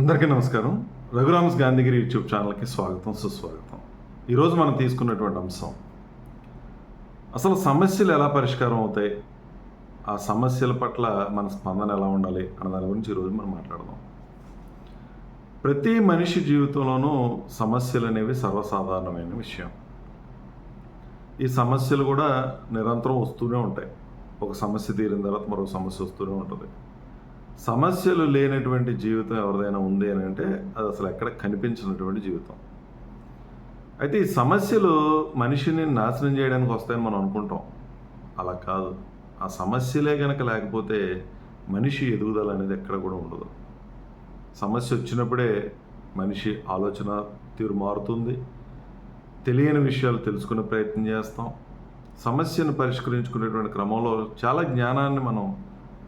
అందరికీ నమస్కారం. రఘురామ్స్ గాంధీగిరి యూట్యూబ్ ఛానల్కి స్వాగతం సుస్వాగతం. ఈరోజు మనం తీసుకున్నటువంటి అంశం అసలు సమస్యలు ఎలా పరిష్కారం అవుతాయి ఆ సమస్యల పట్ల మన స్పందన ఎలా ఉండాలి అన్న దాని గురించి ఈరోజు మనం మాట్లాడదాం. ప్రతి మనిషి జీవితంలోనూ సమస్యలు అనేవి సర్వసాధారణమైన విషయం. ఈ సమస్యలు కూడా నిరంతరం వస్తూనే ఉంటాయి. ఒక సమస్య తీరిన తర్వాత మరో సమస్య వస్తూనే ఉంటుంది. సమస్యలు లేనటువంటి జీవితం ఎవరిదైనా ఉంది అని అంటే అది అసలు ఎక్కడ కనిపించినటువంటి జీవితం. అయితే ఈ సమస్యలు మనిషిని నాశనం చేయడానికి వస్తాయని మనం అనుకుంటాం. అలా కాదు. ఆ సమస్యలే కనుక లేకపోతే మనిషి ఎదుగుదల అనేది ఎక్కడ కూడా ఉండదు. సమస్య వచ్చినప్పుడే మనిషి ఆలోచన తీరు మారుతుంది. తెలియని విషయాలు తెలుసుకునే ప్రయత్నం చేస్తాం. సమస్యను పరిష్కరించుకునేటువంటి క్రమంలో చాలా జ్ఞానాన్ని మనం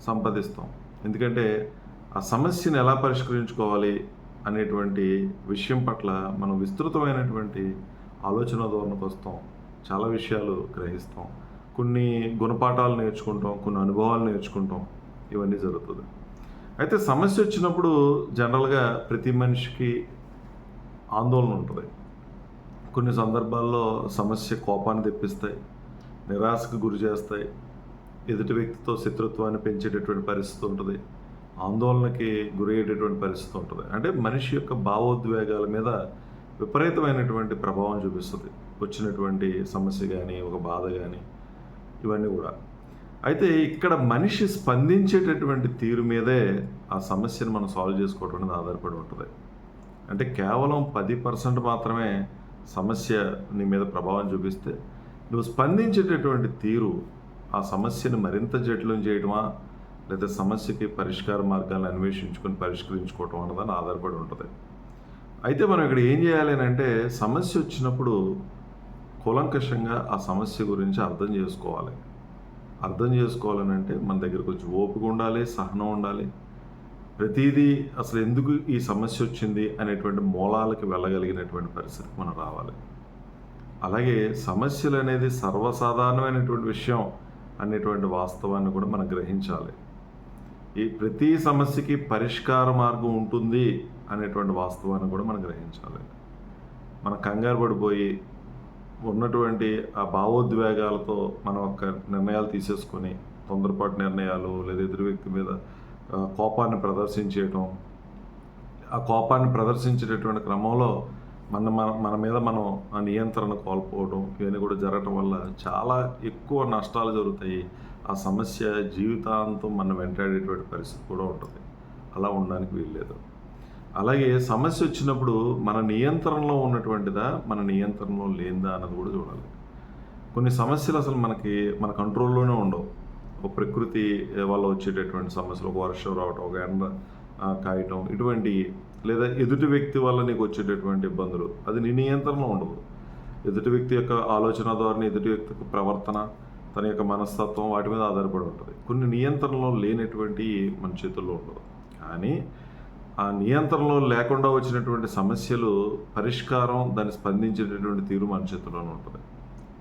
సంపాదిస్తాం. ఎందుకంటే ఆ సమస్యను ఎలా పరిష్కరించుకోవాలి అనేటువంటి విషయం పట్ల మనం విస్తృతమైనటువంటి ఆలోచన ధోరణికి వస్తాం. చాలా విషయాలు గ్రహిస్తాం. కొన్ని గుణపాఠాలు నేర్చుకుంటాం కొన్ని అనుభవాలు నేర్చుకుంటాం. ఇవన్నీ జరుగుతుంది. అయితే సమస్య వచ్చినప్పుడు జనరల్గా ప్రతి మనిషికి ఆందోళన ఉంటుంది. కొన్ని సందర్భాల్లో సమస్య కోపాన్ని తెప్పిస్తాయి నిరాశకు గురి చేస్తాయి. ఎదుటి వ్యక్తితో శత్రుత్వాన్ని పెంచేటటువంటి పరిస్థితి ఉంటుంది. ఆందోళనకి గురయ్యేటటువంటి పరిస్థితి ఉంటుంది. అంటే మనిషి యొక్క భావోద్వేగాల మీద విపరీతమైనటువంటి ప్రభావం చూపిస్తుంది. వచ్చినటువంటి సమస్య కానీ ఒక బాధ కానీ ఇవన్నీ కూడా. అయితే ఇక్కడ మనిషి స్పందించేటటువంటి తీరు మీదే ఆ సమస్యను మనం సాల్వ్ చేసుకోవడం అనేది ఆధారపడి ఉంటుంది. అంటే కేవలం పది పర్సెంట్ మాత్రమే సమస్య నీ మీద ప్రభావం చూపిస్తే నువ్వు స్పందించేటటువంటి తీరు ఆ సమస్యను మరింత జటిలం చేయడమా లేదా సమస్యకి పరిష్కార మార్గాలను అన్వేషించుకొని పరిష్కరించుకోవటం అన్నదాన్ని ఆధారపడి ఉంటుంది. అయితే మనం ఇక్కడ ఏం చేయాలి అంటే సమస్య వచ్చినప్పుడు కూలంకషంగా ఆ సమస్య గురించి అర్థం చేసుకోవాలి. అర్థం చేసుకోవాలని అంటే మన దగ్గర కొంచెం ఓపిక ఉండాలి సహనం ఉండాలి. ప్రతిదీ అసలు ఎందుకు ఈ సమస్య వచ్చింది అనేటువంటి మూలాలకు వెళ్ళగలిగినటువంటి పరిస్థితి మనం రావాలి. అలాగే సమస్యలు అనేది సర్వసాధారణమైనటువంటి విషయం. అనేటువంటి వాస్తవాన్ని కూడా మనం గ్రహించాలి. ఈ ప్రతి సమస్యకి పరిష్కార మార్గం ఉంటుంది అనేటువంటి వాస్తవాన్ని కూడా మనం గ్రహించాలి. మన కంగారు పడిపోయి ఉన్నటువంటి ఆ భావోద్వేగాలతో మనం ఒక నిర్ణయాలు తీసేసుకొని తొందరపాటు నిర్ణయాలు లేదా ఎదురు వ్యక్తి మీద కోపాన్ని ప్రదర్శించేయటం ఆ కోపాన్ని ప్రదర్శించేటటువంటి క్రమంలో మన మన మన మీద మనం ఆ నియంత్రణ కోల్పోవడం ఇవన్నీ కూడా జరగటం వల్ల చాలా ఎక్కువ నష్టాలు జరుగుతాయి. ఆ సమస్య జీవితాంతం మనం వెంటాడేటువంటి పరిస్థితి కూడా ఉంటుంది. అలా ఉండడానికి వీల్లేదు. అలాగే సమస్య వచ్చినప్పుడు మన నియంత్రణలో ఉన్నటువంటిదా మన నియంత్రణలో లేనిదా అన్నది కూడా చూడాలి. కొన్ని సమస్యలు అసలు మనకి మన కంట్రోల్లోనే ఉండవు. ఒక ప్రకృతి వల్ల వచ్చేటటువంటి సమస్యలు ఒక వర్షం రావటం ఒక ఎండ కాయటం ఇటువంటి లేదా ఎదుటి వ్యక్తి వల్ల నీకు వచ్చేటటువంటి ఇబ్బందులు అది నీ నియంత్రణలో ఉండదు. ఎదుటి వ్యక్తి యొక్క ఆలోచన ధోరణి ఎదుటి వ్యక్తి యొక్క ప్రవర్తన తన యొక్క మనస్తత్వం వాటి మీద ఆధారపడి ఉంటుంది. కొన్ని నియంత్రణలో లేనటువంటి మన చేతుల్లో ఉండదు. కానీ ఆ నియంత్రణలో లేకుండా వచ్చినటువంటి సమస్యలు పరిష్కారం దాన్ని స్పందించేటటువంటి తీరు మన చేతుల్లోనే ఉంటుంది.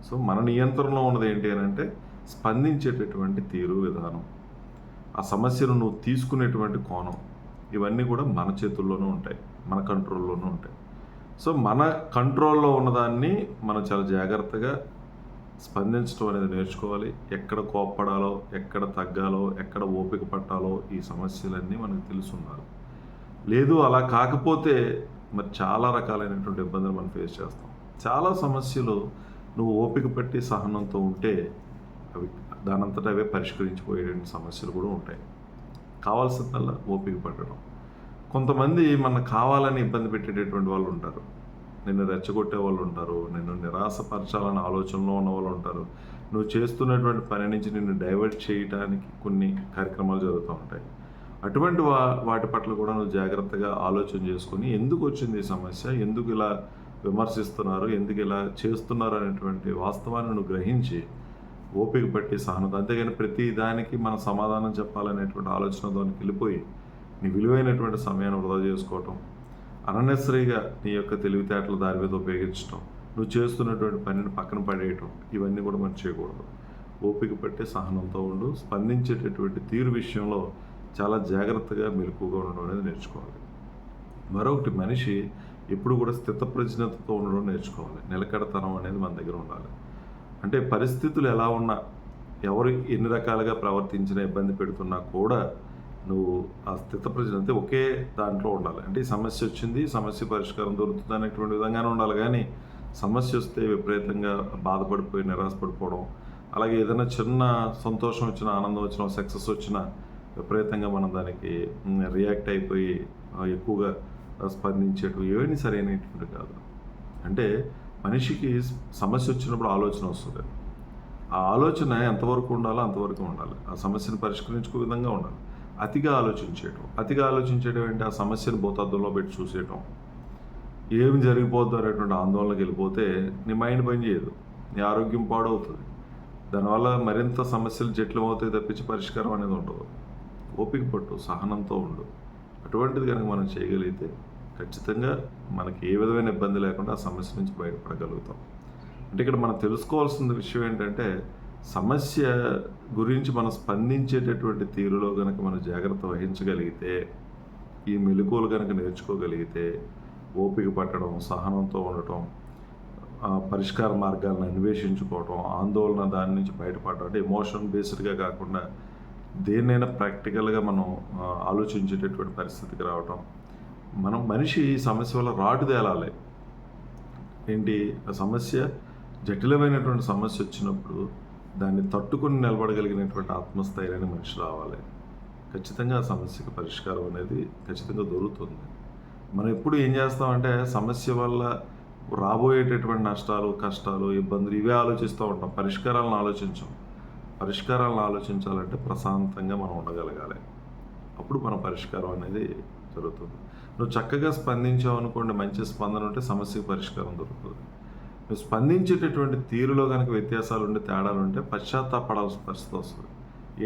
సో మన నియంత్రణలో ఉన్నది ఏంటి అని అంటే స్పందించేటటువంటి తీరు విధానం. ఆ సమస్యను నువ్వు తీసుకునేటువంటి కోణం. ఇవన్నీ కూడా మన చేతుల్లోనూ ఉంటాయి మన కంట్రోల్లోనూ ఉంటాయి. సో మన కంట్రోల్లో ఉన్నదాన్ని మనం చాలా జాగ్రత్తగా స్పందించడం అనేది నేర్చుకోవాలి. ఎక్కడ కోప్పడాలో ఎక్కడ తగ్గాలో ఎక్కడ ఓపిక పట్టాలో ఈ సమస్యలన్నీ మనకు తెలుసున్నారు లేదు అలా కాకపోతే మరి చాలా రకాలైనటువంటి ఇబ్బందులు మనం ఫేస్ చేస్తాం. చాలా సమస్యలు నువ్వు ఓపిక పట్టి సహనంతో ఉంటే అవి దానంతటా అవే పరిష్కరించిపోయేటువంటి సమస్యలు కూడా ఉంటాయి. కావాల్సిందల్లా ఓపిక పట్టడం. కొంతమంది మన కావాలని ఇబ్బంది పెట్టేటటువంటి వాళ్ళు ఉంటారు. నిన్ను రెచ్చగొట్టే వాళ్ళు ఉంటారు. నిన్ను నిరాశపరచాలని ఆలోచనలో ఉన్న వాళ్ళు ఉంటారు. నువ్వు చేస్తున్నటువంటి పని నుంచి నిన్ను డైవర్ట్ చేయడానికి కొన్ని కార్యక్రమాలు జరుగుతూ ఉంటాయి. అటువంటి వా వాటి పట్ల కూడా నువ్వు జాగ్రత్తగా ఆలోచన చేసుకొని ఎందుకు వచ్చింది ఈ సమస్య? ఎందుకు ఇలా విమర్శిస్తున్నారు? ఎందుకు ఇలా చేస్తున్నారు అనేటువంటి వాస్తవాన్ని నువ్వు గ్రహించి ఓపిక పట్టి సహనం అంతేగాని ప్రతి దానికి మనం సమాధానం చెప్పాలనేటువంటి ఆలోచనతో వెళ్ళిపోయి నీ విలువైనటువంటి సమయాన్ని వృధా చేసుకోవటం అననెసరీగా నీ యొక్క తెలివితేటలు దారి మీద ఉపయోగించడం నువ్వు చేస్తున్నటువంటి పనిని పక్కన పడేయటం ఇవన్నీ కూడా మనం చేయకూడదు. ఓపిక పట్టి సహనంతో ఉండు స్పందించేటటువంటి తీరు విషయంలో చాలా జాగ్రత్తగా మెలకుగా ఉండడం అనేది నేర్చుకోవాలి. మరొకటి మనిషి ఎప్పుడు కూడా స్థితప్రజ్ఞతతో ఉండడం నేర్చుకోవాలి. నిలకడతనం అనేది మన దగ్గర ఉండాలి. అంటే పరిస్థితులు ఎలా ఉన్నా ఎవరు ఎన్ని రకాలుగా ప్రవర్తించిన ఇబ్బంది పెడుతున్నా కూడా నువ్వు ఆ స్థితప్రజ్ఞ అంటే ఒకే దాంట్లో ఉండాలి. అంటే ఈ సమస్య వచ్చింది సమస్య పరిష్కారం దొరుకుతుంది అనేటువంటి విధంగానే ఉండాలి. కానీ సమస్య వస్తే విపరీతంగా బాధపడిపోయి నిరాశపడిపోవడం అలాగే ఏదైనా చిన్న సంతోషం వచ్చిన ఆనందం వచ్చిన సక్సెస్ వచ్చినా విపరీతంగా మనం దానికి రియాక్ట్ అయిపోయి ఎక్కువగా స్పందించేటు ఏమీ సరైనటువంటి కాదు. అంటే మనిషికి సమస్య వచ్చినప్పుడు ఆలోచన వస్తుంది. ఆ ఆలోచన ఎంతవరకు ఉండాలో అంతవరకు ఉండాలి. ఆ సమస్యను పరిష్కరించుకో విధంగా ఉండాలి. అతిగా ఆలోచించేయటం. అతిగా ఆలోచించేయడం ఏంటి? ఆ సమస్యను భూతార్థంలో పెట్టి చూసేయటం. ఏం జరిగిపోద్దు అనేటువంటి ఆందోళనకి వెళ్ళిపోతే నీ మైండ్ పని చేయదు. నీ ఆరోగ్యం పాడవుతుంది. దానివల్ల మరింత సమస్యలు జట్లు అవుతాయి తప్పించి పరిష్కారం అనేది ఉండదు. ఓపిక పట్టు సహనంతో ఉండు. అటువంటిది కనుక మనం చేయగలిగితే ఖచ్చితంగా మనకి ఏ విధమైన ఇబ్బంది లేకుండా ఆ సమస్య నుంచి బయటపడగలుగుతాం. అంటే ఇక్కడ మనం తెలుసుకోవాల్సిన విషయం ఏంటంటే సమస్య గురించి మనం స్పందించేటటువంటి తీరులో కనుక మనం జాగ్రత్త వహించగలిగితే ఈ మెలకువలు కనుక నేర్చుకోగలిగితే ఓపిక పట్టడం సహనంతో ఉండటం పరిష్కార మార్గాలను అన్వేషించుకోవటం ఆందోళన దాని నుంచి బయటపడటం అంటే ఎమోషన్ బేస్డ్గా కాకుండా దేన్నైనా ప్రాక్టికల్గా మనం ఆలోచించేటటువంటి పరిస్థితికి రావటం మనం మనిషి ఈ సమస్య వల్ల రాటు తేలాలి. ఏంటి? ఆ సమస్య జటిలమైనటువంటి సమస్య వచ్చినప్పుడు దాన్ని తట్టుకొని నిలబడగలిగినటువంటి ఆత్మస్థైర్యాన్ని మనిషి రావాలి. ఖచ్చితంగా ఆ సమస్యకి పరిష్కారం అనేది ఖచ్చితంగా దొరుకుతుంది. మనం ఎప్పుడు ఏం చేస్తామంటే సమస్య వల్ల రాబోయేటటువంటి నష్టాలు కష్టాలు ఇబ్బందులు ఇవే ఆలోచిస్తూ ఉంటాం. పరిష్కారాలను ఆలోచించాం. పరిష్కారాలను ఆలోచించాలంటే ప్రశాంతంగా మనం ఉండగలగాలి. అప్పుడు మన పరిష్కారం అనేది జరుగుతుంది. నువ్వు చక్కగా స్పందించావు అనుకోండి మంచి స్పందన ఉంటే సమస్యకు పరిష్కారం దొరుకుతుంది. నువ్వు స్పందించేటటువంటి తీరులో కనుక వ్యత్యాసాలు ఉంటే తేడాలు ఉంటే పశ్చాత్తాపడాల్సిన పరిస్థితి వస్తుంది.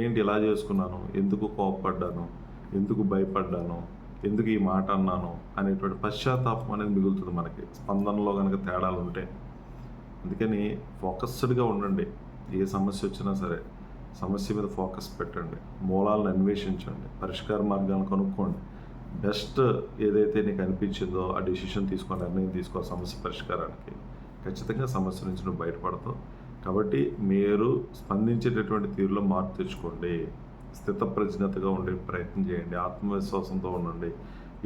ఏంటి ఇలా చేసుకున్నాను? ఎందుకు కోపపడ్డాను ఎందుకు భయపడ్డాను? ఎందుకు ఈ మాట అన్నాను? అనేటువంటి పశ్చాత్తాపం అనేది మిగులుతుంది మనకి. స్పందనలో కనుక తేడాలు ఉంటే. అందుకని ఫోకస్డ్గా ఉండండి. ఏ సమస్య వచ్చినా సరే సమస్య మీద ఫోకస్ పెట్టండి. మూలాలను అన్వేషించండి. పరిష్కార మార్గాలను కనుక్కోండి. బెస్ట్ ఏదైతే నీకు అనిపించిందో ఆ డెసిషన్ తీసుకో నిర్ణయం తీసుకో సమస్య పరిష్కారానికి. ఖచ్చితంగా సమస్య నుంచి నువ్వు బయటపడతావు. కాబట్టి మీరు స్పందించేటటువంటి తీరులో మార్పు తెచ్చుకోండి. స్థితప్రజ్ఞతగా ఉండే ప్రయత్నం చేయండి. ఆత్మవిశ్వాసంతో ఉండండి.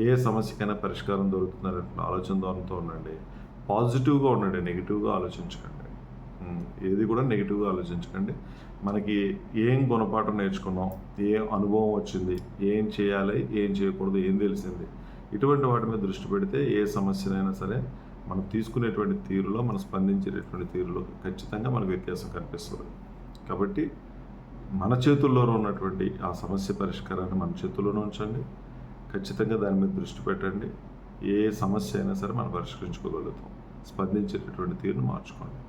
ఏ సమస్యకైనా పరిష్కారం దొరుకుతుందనే ఆలోచన ధోరణితో ఉండండి. పాజిటివ్గా ఉండండి. నెగిటివ్గా ఆలోచించకండి. ఏది కూడా నెగిటివ్గా ఆలోచించకండి. మనకి ఏం గుణపాఠం నేర్చుకున్నాం ఏ అనుభవం వచ్చింది ఏం చేయాలి ఏం చేయకూడదు ఏం తెలిసింది ఇటువంటి వాటి మీద దృష్టి పెడితే ఏ సమస్యనైనా సరే మనం తీసుకునేటువంటి తీరులో మనం స్పందించేటటువంటి తీరులో ఖచ్చితంగా మనకు వ్యత్యాసం కనిపిస్తుంది. కాబట్టి మన చేతుల్లోనూ ఉన్నటువంటి ఆ సమస్య పరిష్కారాన్ని మన చేతుల్లోనే ఉంచండి. ఖచ్చితంగా దాని మీద దృష్టి పెట్టండి. ఏ సమస్య అయినా సరే మనం పరిష్కరించుకోగలుగుతాం. స్పందించేటటువంటి తీరును మార్చుకోండి.